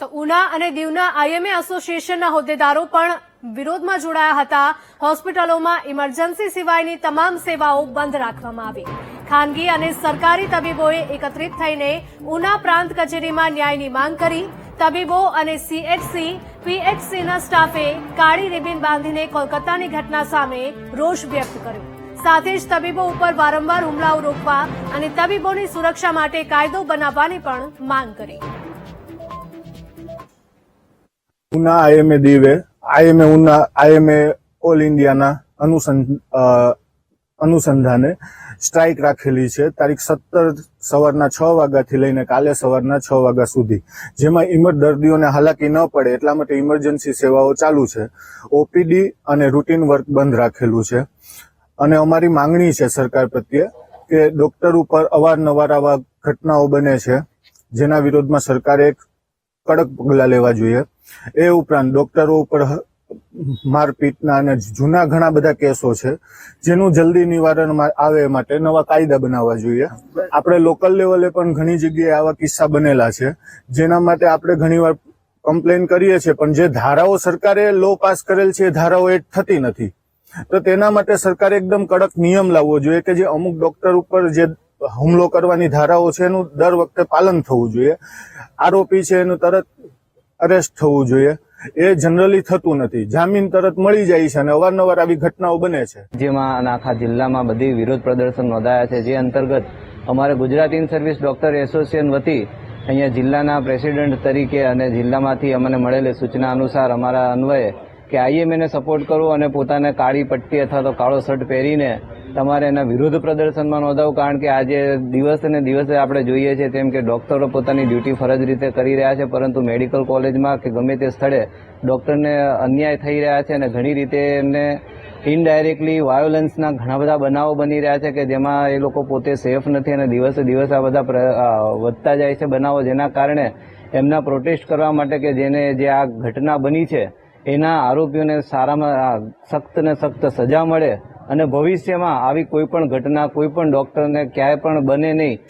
તો ઉના અને દીવના આઈએમએ એસોસિએશનના હોદ્દેદારો પણ વિરોધમાં જોડાયા હતા. હોસ્પિટલોમાં ઇમરજન્સી સિવાયની તમામ સેવાઓ બંધ રાખવામાં આવી. ખાનગી અને સરકારી તબીબોએ એકત્રિત થઈને ઉના પ્રાંત કચેરીમાં ન્યાયની માંગ કરી. તબીબો અને સીએચસી, પીએચસીના સ્ટાફે કાળી રિબિન બાંધીને કોલકાતાની ઘટના સામે રોષ વ્યક્ત કર્યો. સાથે જ તબીબો ઉપર વારંવાર હુમલાઓ રોકવા અને તબીબોની સુરક્ષા માટે કાયદો બનાવવાની પણ માંગ કરી. ઉના આઈએમએ દીવે આઈએમએ ઉના આઈએમએ ઓલ ઇન્ડિયાના અનુસંધ અનુસંધાને સ્ટ્રાઇક રાખેલી છે તારીખ સત્તર સવારના છ વાગ્યાથી લઈને કાલે સવારના છ વાગ્યા સુધી. જેમાં ઇમર દર્દીઓને હાલાકી ન પડે એટલા માટે ઇમરજન્સી સેવાઓ ચાલુ છે. ઓપીડી અને રૂટીન વર્ક બંધ રાખેલું છે. અને અમારી માંગણી છે સરકાર પ્રત્યે કે ડોક્ટર ઉપર અવારનવાર આવા ઘટનાઓ બને છે. જેના વિરોધમાં સરકારે એક કડક પગલાં લેવા જોઈએ. એ ઉપરાંત ડોક્ટરો ઉપર મારપીટના અને જૂના ઘણા બધા કેસો છે, જેનું જલ્દી નિવારણ આવે માટે નવા કાયદા બનાવવા જોઈએ. આપણે લોકલ લેવલે પણ ઘણી જગ્યાએ આવા કિસ્સા બનેલા છે, જેના માટે આપણે ઘણીવાર કમ્પ્લેન કરીએ છીએ, પણ જે ધારાઓ સરકારે લો પાસ કરેલ છે એ ધારાઓ એ થતી નથી. તો તેના માટે સરકારે એકદમ કડક નિયમ લાવવો જોઈએ કે જે અમુક ડોક્ટર ઉપર જે હુમલો કરવાની ધારાઓ છે એનું દર વખતે પાલન થવું જોઈએ. આરોપી છે એનું તરત અરેસ્ટ થવું જોઈએ. એ જનરલી થતું નથી. જામીન તરત મળી જાય છે અને અવારનવાર આવી ઘટનાઓ બને છે. જેમાં આખા જિલ્લામાં બધી વિરોધ પ્રદર્શન નોંધાયા છે. જે અંતર્ગત અમારે Gujarat in service doctor association વતી અહીંયા જિલ્લાના પ્રેસિડેન્ટ તરીકે અને જિલ્લામાંથી અમને મળેલી સૂચના અનુસાર અમારા અન્વયે કે આઈએમએને સપોર્ટ કરવો અને પોતાને કાળી પટ્ટી અથવા તો કાળો શર્ટ પહેરીને તમારે એના વિરુદ્ધ પ્રદર્શનમાં નોંધાવું, કારણ કે આજે દિવસે ને દિવસે આપણે જોઈએ છીએ તેમ કે ડોક્ટરો પોતાની ડ્યુટી ફરજ રીતે કરી રહ્યા છે, પરંતુ મેડિકલ કોલેજમાં કે ગમે તે સ્થળે ડોક્ટરને અન્યાય થઈ રહ્યા છે અને ઘણી રીતે એમને ઇનડાયરેક્ટલી વાયોલન્સના ઘણા બધા બનાવો બની રહ્યા છે કે જેમાં એ લોકો પોતે સેફ નથી અને દિવસે દિવસે આ બધા વધતા જાય છે બનાવો, જેના કારણે એમના પ્રોટેસ્ટ કરવા માટે કે જેને જે આ ઘટના બની છે, એના આરોપીઓને સારામાં સખ્ત ને સખ્ત સજા મળે અને ભવિષ્યમાં આવી કોઈ પણ ઘટના કોઈ પણ ડોક્ટરને ક્યાંય પણ બને નહીં.